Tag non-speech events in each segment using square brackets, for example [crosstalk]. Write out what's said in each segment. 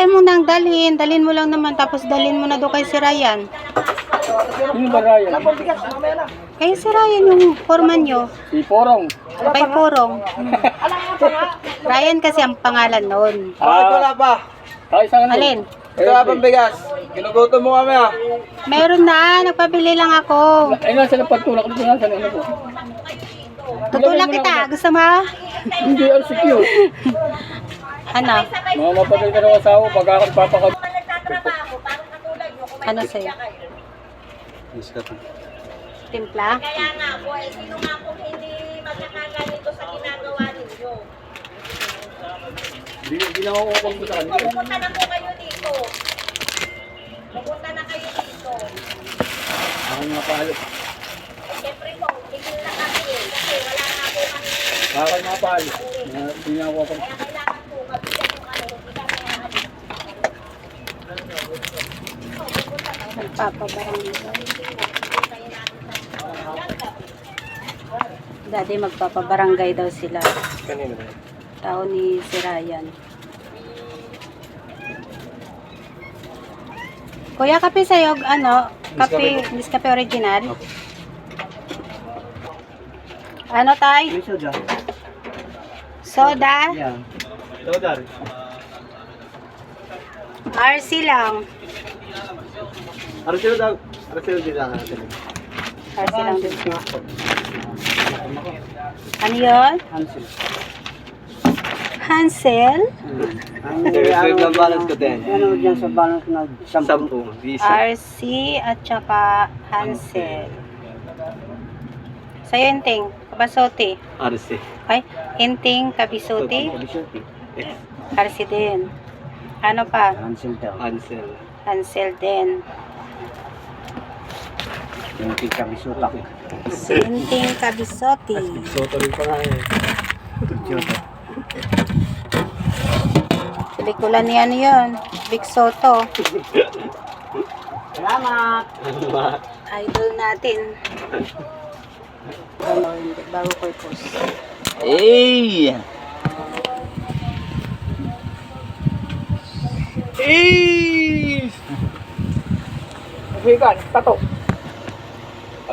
ayaw mo nang dalhin. Dalhin mo lang naman. Tapos dalhin mo na doon kay si Ryan. Yung ba Ryan? Kay si Ryan yung foreman nyo. Si Porong. Kay Porong. Ryan kasi ang pangalan noon. Bakit wala pa? Ah, isang ano? Alin? Ito nga pang bigas. Ginugutom mo kami ah. Meron na. Nagpabili lang ako. Ay, nasa na pagtulak dito nasa na ano. Tutulak kita. Gusto mo? Hindi, RCQ. [laughs] Ano? Mga mapatay ka ng asawa, pagkakad papakad. Ano sa'yo? Timpla? Kaya nga po, eh, sino nga po hindi magkakaganito sa ginagawa ninyo? Hindi, hindi na ako kung sa kanila. Pupunta na po kayo dito. Pupunta na kayo dito. Ako nga palo. Siyempre po, tigil na kami eh, kasi wala na po kami. Ako nga palo. Na- Hindi na ako kung Kaya kailangan po, mabigyan yung ano, hindi kami aalis. Magpapabarangay. Dati magpapabarangay daw sila. Kanino ba? Tao ni si Ryan. Kuya, kape sa'yo, ano? Kape, Nescafe original? Ano, tay? Soda? Yan. Ito dar. RC lang. Arcelo daw. Arcelo din lang natin. RC lang din. Ano yun? Hansel. Hansel? Ang reserve na balance ko din. Ano dyan sa balance na sampu? RC at saka Hansel. Sa'yo, Inting. Kabasote. RC. Ay, Inting, Kabisuti. RC din. Ano pa? Hansel daw. Hansel. Hansel din. Yung kikabisutak. Si Inting Kabisoti. Soto rin pa nga eh. Pelikula ni ano yun? Big Soto. Salamat! Idol natin. Bago ko i-post. Hey! Hey! Vegan, tato.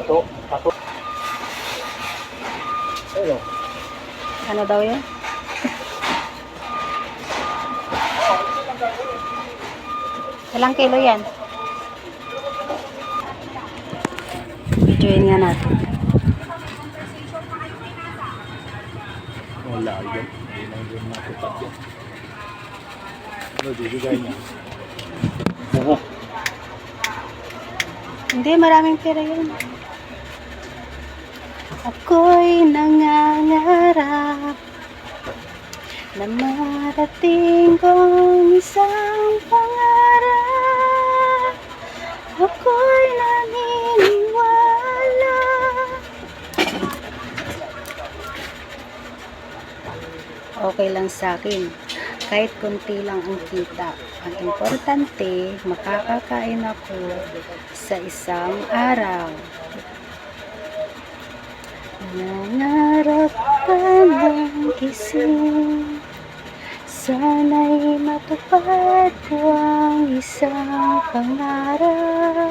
Tato, tato. Ayun. Ano daw yun? Ilang kilo yan? Videoin nga natin. Wala yan. Hindi na yun matutak yan. Ano, bibigay niya. Oo. Hindi, maraming pera yun. Ako'y nangangarap na marating kong isang pangarap. Ako'y naniniwala. Okay lang sa akin. Kahit konti lang ang kita. Ang importante, makakakain ako sa isang araw. Nangarap ka ng gising. Sana'y matupad ko ang isang pangarap